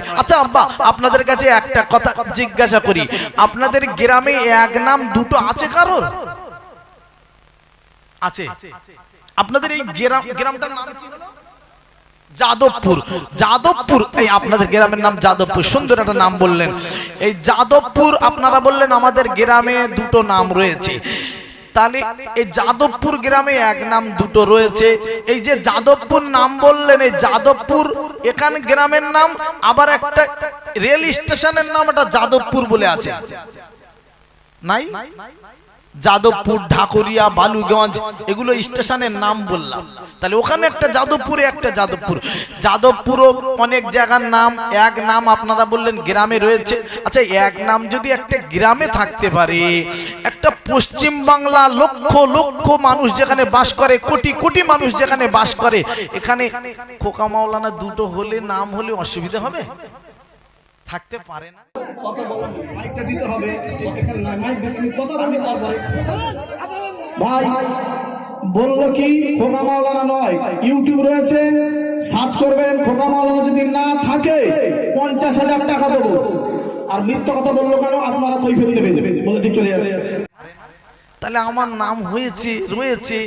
আচ্ছা আব্বা, আপনাদের কাছে একটা কথা জিজ্ঞাসা করি। আপনাদের গ্রামে এক নাম দুটো আছে কারোর? আছে। আপনাদের এই গ্রাম গ্রামটার নাম কি? যাদবপুর। যাদবপুর, এই আপনাদের গ্রামের নাম যাদবপুর। সুন্দর একটা নাম বললেন। এই যাদবপুর, আপনারা বললেন আমাদের গ্রামে দুটো নাম রয়েছে। তাহলে এই যাদবপুর গ্রামে এক নাম দুটো রয়েছে। এই যে যাদবপুর নাম বললেন, এই যাদবপুর এখানে গ্রামের নাম আবার একটা রেল স্টেশনের নাম এটা যাদবপুর বলে আছে। নাই? যাদবপুর, ঢাকুরিয়া, বালুগঞ্জ, এগুলো স্টেশনের নাম বললাম। তাহলে ওখানে একটা যাদবপুরে একটা যাদবপুর। যাদবপুরও অনেক জায়গার নাম, এক নাম আপনারা বললেন গ্রামে রয়েছে। আচ্ছা এক নাম যদি একটা গ্রামে থাকতে পারে, একটা পশ্চিম বাংলা লক্ষ লক্ষ মানুষ যেখানে বাস করে, কোটি কোটি মানুষ যেখানে বাস করে, এখানে খোকা মাওলানা দুটো হলে, নাম হলে অসুবিধা হবে? থাকতে পারে না। মাইকটা দিতে হবে। মাইক কথা বলব তারপরে। ভাই বলল কি খোকা মাওলানা নয় ইউটিউব রয়েছে সার্চ করবেন খোকা মাওলানা যদি না থাকে পঞ্চাশ হাজার টাকা দেবো। আর মিথ্যা কথা বলল কেন আপনারা কৈফিয়ত দেবেন। বলে দিয়ে চলে যাবে। তাহলে আমার নাম হয়েছে রয়েছে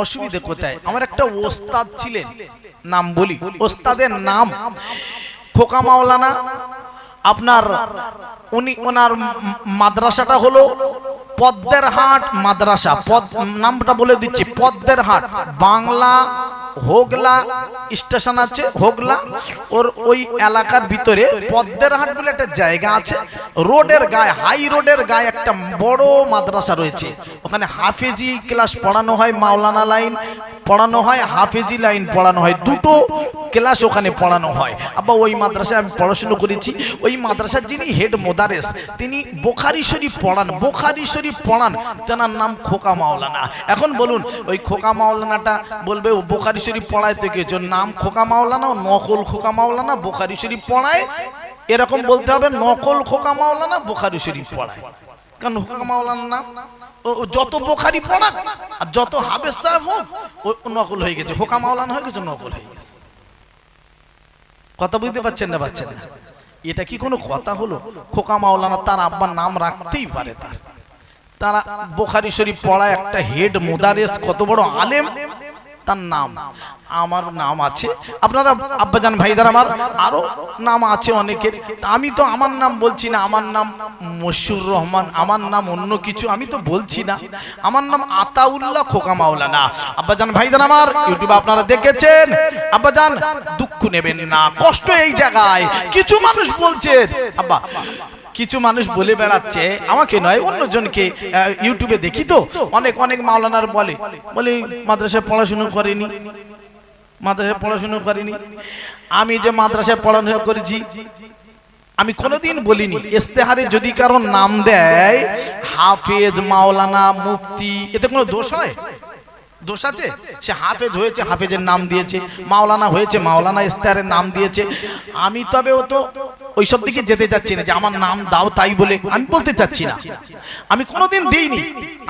অসুবিধে কোথায়? আমার একটা ওস্তাদ ছিলেন নাম বলি। ওস্তাদের নাম খোকা মাওলানা আপনার উনি ওনার মাদ্রাসাটা হলো পদ্মের হাট মাদ্রাসা। পদ নামটা বলে দিচ্ছি, পদ্মের হাট। বাংলা, হোগলা স্টেশন আছে, হোগলা। ওর ওই এলাকার ভিতরে পদ্মের হাট বলে একটা জায়গা আছে। রোডের গায়ে, হাই রোডের গায়ে একটা বড় মাদ্রাসা রয়েছে। ওখানে হাফেজি ক্লাস পড়ানো হয় মাওলানা লাইন, পড়ানো হয় হাফেজি লাইন পড়ানো হয়। দুটো ক্লাস ওখানে পড়ানো হয়। আবার ওই মাদ্রাসায় আমি পড়াশুনো করেছি। ওই মাদ্রাসার যিনি হেড মোদারেস, তিনি বোখারি শরীফ পড়ান। বোখারি শরীফ পড়ান, তেনার নাম খোকা মাওলানা। এখন বলুন, ওই খোকা মাওলানাটা বলবে, ও বোখারি শরীফ পড়ায় তো কিছু নাম খোকা মাওলানা ও নকল খোকা মাওলানা বোখারি শরীফ পড়ায়। এরকম বলতে হবে, নকল খোকা মাওলানা বোখারি শরীফ পড়ায়। কারণ খোকা মাওলানা নাম? যত বোখারি পড়াক, আর যত হাবেজ সাহেব হোক নকল হয়ে গেছে। হোকা মাওলানা হয়ে গেছে, নকল হয়ে গেছে। কথা বুঝতে পারছেন না পাচ্ছেন না এটা কি কোনো কথা হলো? খোকা মাওলানা তার আব্বার নাম রাখতেই পারে তার। তারা বোখারি শরীফ পড়া একটা হেড মোদারেস, কত বড় আলেম, তার নাম। আমার নাম আছে। আপনারা আব্বাজান ভাইদার আমার আরও নাম আছে অনেকের। আমি তো আমার নাম বলছি না, আমার নাম মশিউর রহমান, আমার নাম অন্য কিছু আমি তো বলছি না। আমার নাম আতাউল্লাহ খোকা মাওলানা। আব্বাজান ভাইদার আমার, ইউটিউবে আপনারা দেখেছেন। আব্বাজান, দুঃখ নেবেন না, কষ্ট এই জায়গায়। কিছু মানুষ বলছেন আব্বা কিছু মানুষ বলে বেড়াচ্ছে আমাকে নয় অন্যজনকে ইউটিউবে দেখি তো? অনেক অনেক মাওলানার বলে। বলে মাদ্রাসায় পড়াশুনো করেনি। মাদ্রাসায় পড়াশুনো করেনি। আমি যে মাদ্রাসায় পড়াশোনা করেছি আমি কোনোদিন বলিনি। ইস্তেহারে যদি কারও নাম দেয় হাফেজ মাওলানা মুফতি এতে কোনো দোষ হয়? দোষ আছে? সে হাফেজ হয়েছে হাফেজের নাম দিয়েছে মাওলানা হয়েছে মাওলানা ইস্তেহারের নাম দিয়েছে। আমি তবে ও তো ওইসব দিকে যেতে চাচ্ছি না, যে আমার নাম দাও তাই বলে আমি বলতে চাচ্ছি না। আমি কোনোদিন দিইনি,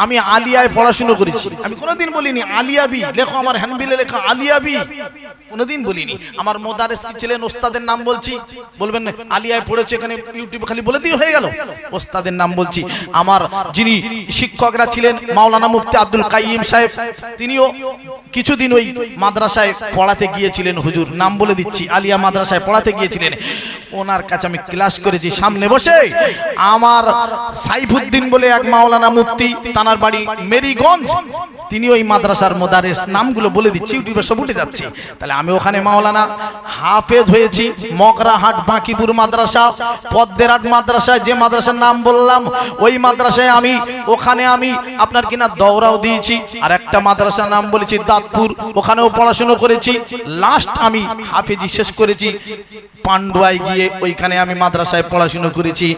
আমি আলিয়ায় পড়াশুনো করেছি। আমি কোনোদিন বলিনি আলিয়াবি লেখো আমার হ্যান্ডবিলে লেখা আলিয়াবি কোনোদিন বলিনি। আমার মোদারেস কি ছিলেন, ওস্তাদের নাম বলছি? বলবেন না, আলিয়ায় পড়েছে এখানে, ইউটিউবে খালি বলে দিয়ে হয়ে গেল। ওস্তাদের নাম বলছি। আমার যিনি শিক্ষকরা ছিলেন, মাওলানা মুফতি আব্দুল কাইম সাহেব, তিনিও কিছুদিন ওই মাদ্রাসায় পড়াতে গিয়েছিলেন, হুজুর, নাম বলে দিচ্ছি, আলিয়া মাদ্রাসায় পড়াতে গিয়েছিলেন। ওনার কাছে আমি ক্লাস করেছি, সামনে বসে। আমার সাইফুদ্দিন বলে এক মাওলানা মুফতি, তানার বাড়ি মেরিগঞ্জ। তিনি ওই মাদ্রাসার মোদারেস নামগুলো বলে দিচ্ছি, ইউটিউবে সব উঠে যাচ্ছে। তাহলে আমি ওখানে মাওলানা হাফেজ হয়েছি মকরাহাট বাঁকিপুর মাদ্রাসা, পদ্মেরহাট মাদ্রাসায় যে মাদ্রাসার নাম বললাম, ওই মাদ্রাসায় আমি, ওখানে আমি আপনার কিনা দৌড়াও দিয়েছি। আর একটা মাদ্রাসার নাম বলেছি দাঁতপুর, ওখানেও পড়াশুনো করেছি। লাস্ট আমি হাফেজি শেষ করেছি, পান্ডুয়ায় গিয়ে ওইখানে আমি মাদ্রাসায় পড়াশুনো করেছি।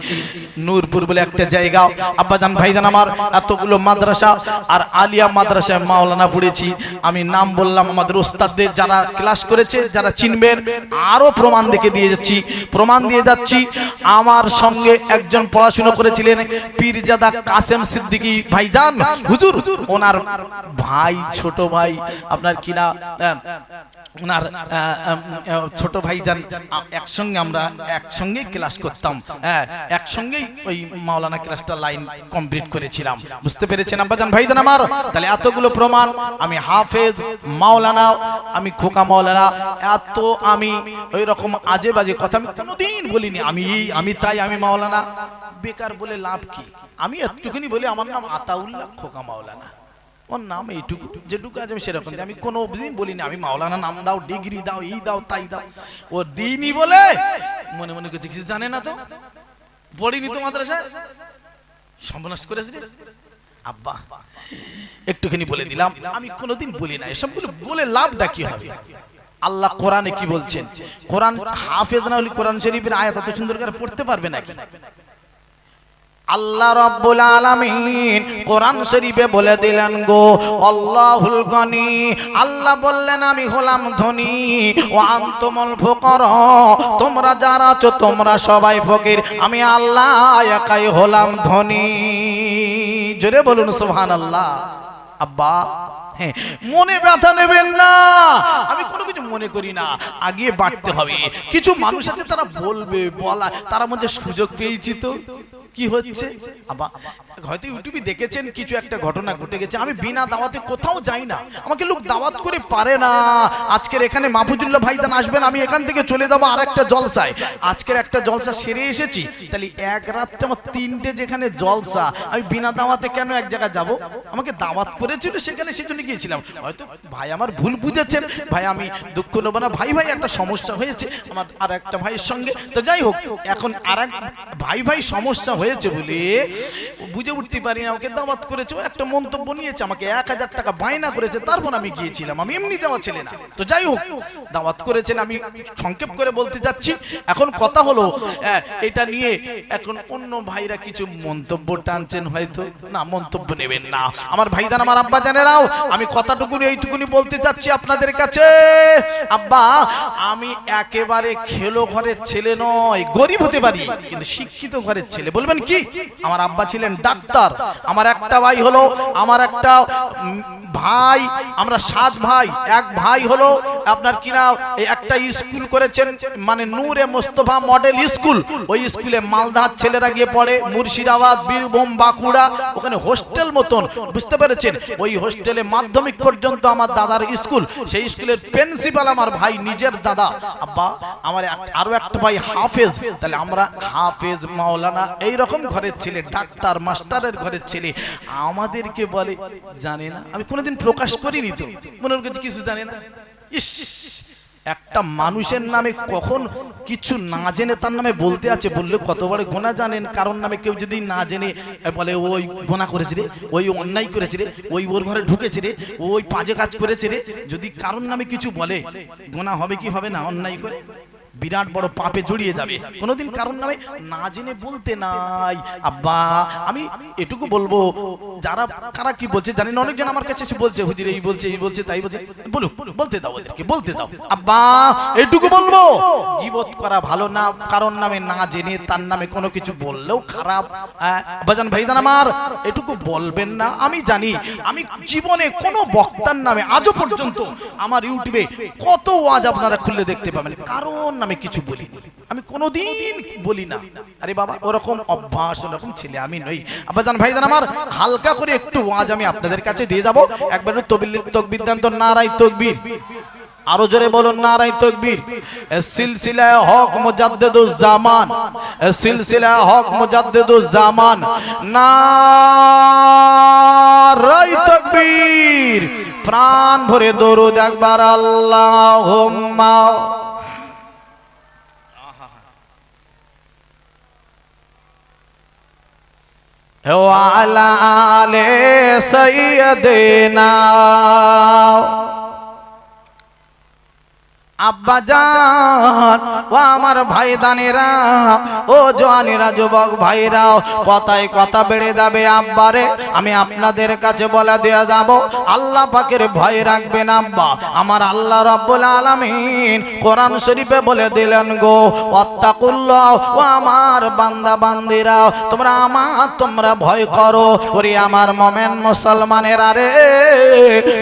নূরপুর বলে একটা জায়গা। আব্বাজান ভাইজান আমার এতগুলো মাদ্রাসা আর আলিয়া মাদ্রাসায় মাওলানা পড়েছি। আমি নাম বললাম আমাদের ওস্তাদদের যারা ক্লাস করেছে, যারা চিনবেন, আরও প্রমাণ দেখে দিয়ে যাচ্ছি। প্রমাণ দিয়ে যাচ্ছি, আমার সঙ্গে একজন পড়াশুনো করেছিলেন পীরজাদা কাসেম সিদ্দিকি ভাইজান। হুজুর, ওনার ভাই, ছোট ভাই, আপনার কিনা ওনার ছোট ভাইজান একসঙ্গে আমরা একসঙ্গেই ক্লাস করতাম। হ্যাঁ একসঙ্গেই ওই মাওলানা ক্লাসটা লাইন কমপ্লিট করেছিলাম। বুঝতে পেরেছেন আব্বাজান? ভাইজান আমার, তাহলে এতগুলো প্রমাণ আমি হাফেজ, মাওলানা, আমি খোকা মাওলানা, এত আমি ওই রকম আজে বাজে কথা আমি কোনোদিন বলিনি। আমি আমি তাই আমি মাওলানা। বেকার বলে লাভ কি? আমি এতটুকুনি বলি আমার নাম আতাউল্লাহ খোকা মাওলানা। ওর নাম এইটুকু, যেটুকু আছে আমি সেরকম আমি কোনো দিন বলিনি। আমি মাওলানা নাম দাও, ডিগ্রি দাও এই দাও, তাই দাও। ও দিনই বলে? মনে মনে করছে কিছু জানে না তো? পড়িনি তো মাদ্রাসায়? সর্বনাশ করেছে রে। আব্বা, একটুখানি বলে দিলাম, আমি কোনোদিন বলি না। এসবগুলো বলে লাভটা কি হবে? আল্লাহ কোরআনে কি বলছেন? কোরআন হাফেজ না হলে কোরআন শরীফের আয়াত এত সুন্দর করে পড়তে পারবে নাকি? আল্লাহ রাব্বুল আলামিন কোরআন শরীফে বলে দিলেন গো, আল্লাহুল গনি। আল্লাহ বললেন, আমি হলাম ধনী। ও আনতুমুল ফুকরা। তোমরা যারা আছো, তোমরা সবাই ফকির। আমি আল্লাহ একাই হলাম ধনী। জোরে বলুন, সুবহানাল্লাহ। আব্বা মনে ব্যথা নেবেন না। আমি কোনো কিছু মনে করি না। আগে বাড়তে হবে। কিছু মানুষ আছে, তারা বলবে, বলা, তার মধ্যে সুযোগ পেয়েছি তো। কি হচ্ছে আবার হয়তো ইউটিউবে দেখেছেন কিছু একটা ঘটনা ঘটে গেছে। আমি বিনা দাওয়াতে কোথাও যাই না। আমাকে লোক দাওয়াত করে পারে না। আজকের এখানে মাহফুজুল্লাহ ভাইজান আসবেন আমি এখান থেকে চলে যাব আর একটা জলসায়। আজকের একটা জলসা সেরে এসেছি। তাহলে এক রাতটা আমার তিনটে যেখানে জলসা আমি বিনা দাওয়াতে কেন এক জায়গায় যাব? আমাকে দাওয়াত করেছিল সেখানে সেজন্য গিয়েছিলাম। হয়তো ভাই আমার ভুল বুঝেছেন। ভাই আমি দুঃখ নেব না। ভাই ভাই একটা সমস্যা হয়েছে আমার আর একটা ভাইয়ের সঙ্গে। তো যাই হোক এখন আর এক ভাই ভাই সমস্যা হয়েছে বলে বুঝে উঠতে পারি না, ওকে দাওয়াত করেছে একটা মন্তব্য নিয়েছে আমাকে, এক হাজার টাকা বায়না করেছে, তারপর আমি গিয়েছিলাম, আমি এমনি যাওয়া ছেলে না। তো যাই হোক, দাওয়াত করেছেন, আমি সংক্ষেপ করে বলতে যাচ্ছি, এখন কথা হলো এটা নিয়ে এখন অন্য ভাইরা কিছু মন্তব্য টানছেন হয়তো, না, মন্তব্য নেবেন না। আমার ভাইদান আমার আব্বা জানেরাও, আমি কথাটুকুনি, এইটুকুনি বলতে চাচ্ছি আপনাদের কাছে। আব্বা, আমি একেবারে খেলো ঘরের ছেলে নয়, গরিব হতে পারি, কিন্তু শিক্ষিত ঘরের ছেলে, বলবেন কি? আমার আব্বা ছিলেন ডাক্তার। আমার একটা ভাই হলো আমার একটা ভাই, আমরা সাত ভাই, এক ভাই হলো, আপনার কিনা একটা স্কুল করেছেন মানে নূরে মোস্তফা মডেল স্কুল। ওই স্কুলে মালদার ছেলেরা গিয়ে পড়ে, মুর্শিদাবাদ, বীরভূম, বাঁকুড়া, ওখানে হোস্টেল মতন, বুঝতে পেরেছেন? ওই হোস্টেলে মাধ্যমিক পর্যন্ত আমার দাদার স্কুল, সেই স্কুলের প্রিন্সিপাল আমার ভাই, নিজের দাদা। আব্বা, আমার আরও একটা ভাই, হাফেজ। তাহলে আমরা হাফেজ মাওলানা এই রকম ঘরের ছেলে, ডাক্তার, মাস্টারের ঘরের ছেলে। আমাদেরকে বলে, জানে না? আমি কোনোদিন প্রকাশ করিনি তো। মনের কাছে কিছু জানে না। ইস, একটা মানুষের নামে কখন কিছু না জেনে তার নামে বলতে আছে, বললে কত বড় গোনা জানেন? কারণ নামে কেউ যদি না জেনে বলে, ওই গোনা করেছে রে, ওই অন্যায় করেছে রে, ওই ওর ঘরে ঢুকেছে রে, ওই পাজে কাজ করেছে রে। যদি কারণ নামে কিছু বলে গোনা হবে কি হবে না, অন্যায় করে? বিরাট বড় পাপে জড়িয়ে যাবে। কোনোদিন কারণ নামে না জেনে বলতে নাই। আব্বা, আমি এটুকু বলব, যারা কারা কি বলছে জানি না, অনেকজন আমার কাছে এসে বলছে, হুজির, এই বলছে এই বলছে, তাই বলছে। বলুক, বলতে দাও ওদেরকে, বলতে দাও। আব্বা, এটুকু বলব জীবত করা ভালো না কারণ নামে না জেনে তার নামে কোনো কিছু বললেও খারাপ। আব্বাজান ভাইদান আমার, এটুকু বলবেন না, আমি জানি, আমি জীবনে কোনো বক্তার নামে আজও পর্যন্ত আমার ইউটিউবে কত ওয়াজ আপনারা খুলে দেখতে পাবেন। কারণ নামে কিছু বলি আমি কোনোদিন বলি না। আরে বাবা, ওরকম অভ্যাস, ওরকম ছেলে আমি নই। আব্বাজান, ভাইজান আমার, হালকা করে একটু ওয়াজ আমি আপনাদের কাছে দিয়ে যাব। একবার তকবির তো নারাই তকবির। আরও জোরে বলুন নারাই তকবীর। এ সিলসিলা হক মুজাদ্দিদুজ জামান এ সিলসিলা হক মুজাদ্দিদুজ জামান নারাই তকবীর। প্রাণ ভরে দরুদ একবার আল্লাহুম্মা। وعلى آل سيدنا আব্বা জান, ও আমার ভাই দানেরা, ও জোয়ানেরা, যুবক ভাইরাও, কথায় কথা বেড়ে যাবে আব্বারে আমি আপনাদের কাছে বলে দেয়া যাব, আল্লাহ পাকের ভয় রাখবেন আব্বা। আমার আল্লাহ রব্বুল আলামিন কোরআন শরীফে বলে দিলেন গো অত্তাকুল্লাহ ও আমার বান্দা বান্দিরা তোমরা আমার, তোমরা ভয় করো। ওরে আমার মমেন মুসলমানেরা রে,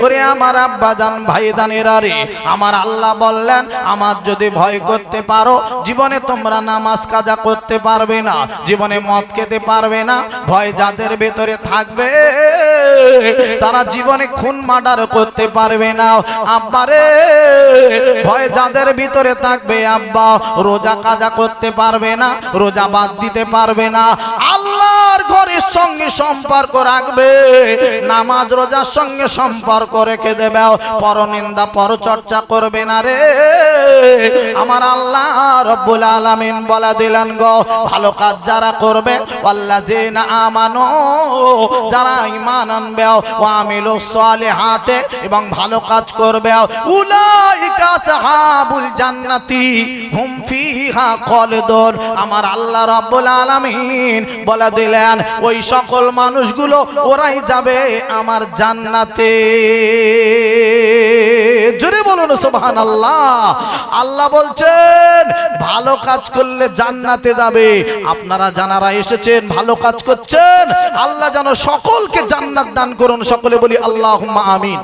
ওরে আমার আব্বা জান, ভাই দানেরা রে, আমার আল্লাহ বললেন, আমার যদি ভয় করতে পারো, জীবনে তোমরা নামাজ কাজা করতে পারবে না, জীবনে মদ খেতে পারবে না, ভয় যাদের ভেতরে থাকবে, তারা জীবনে খুন মার্ডার করতে পারবে না। আব্বারে ভয় যাদের ভিতরে থাকবে আব্বা, রোজা কাজা করতে পারবে না, রোজা বাদ দিতে পারবে না। আল্লাহর ঘরের সঙ্গে সম্পর্ক রাখবে, নামাজ রোজার সঙ্গে সম্পর্ক রেখে দেবে, পরনিন্দা, পরচর্চা করবে না রে। আমার আল্লাহ রব্বুল আলামিন বলা দিলেন গো, ভালো কাজ যারা করবে আল্লাহ যে না আমানো, যারা ইমান আনবে ও আমিলু সালিহাতে, এবং ভালো কাজ করবে উলাই উলাইকা সাহাবুল জান্নাতি, হুম ফিহা খালিদুন। আমার আল্লাহ রাব্বুল আলামিন বলে দিলেন, ওই সকল মানুষগুলো ওরাই যাবে আমার জান্নাতে। জোরে বলুন, সুবহানাল্লাহ। আল্লাহ আল্লাহ বলছেন, ভালো কাজ করলে জান্নাতে যাবে। আপনারা জানারা এসেছেন, ভালো কাজ করছেন। আল্লাহ যেন সকলকে জান্নাত দান করুন। সকলে বলি, আল্লাহুম্মা আমিন।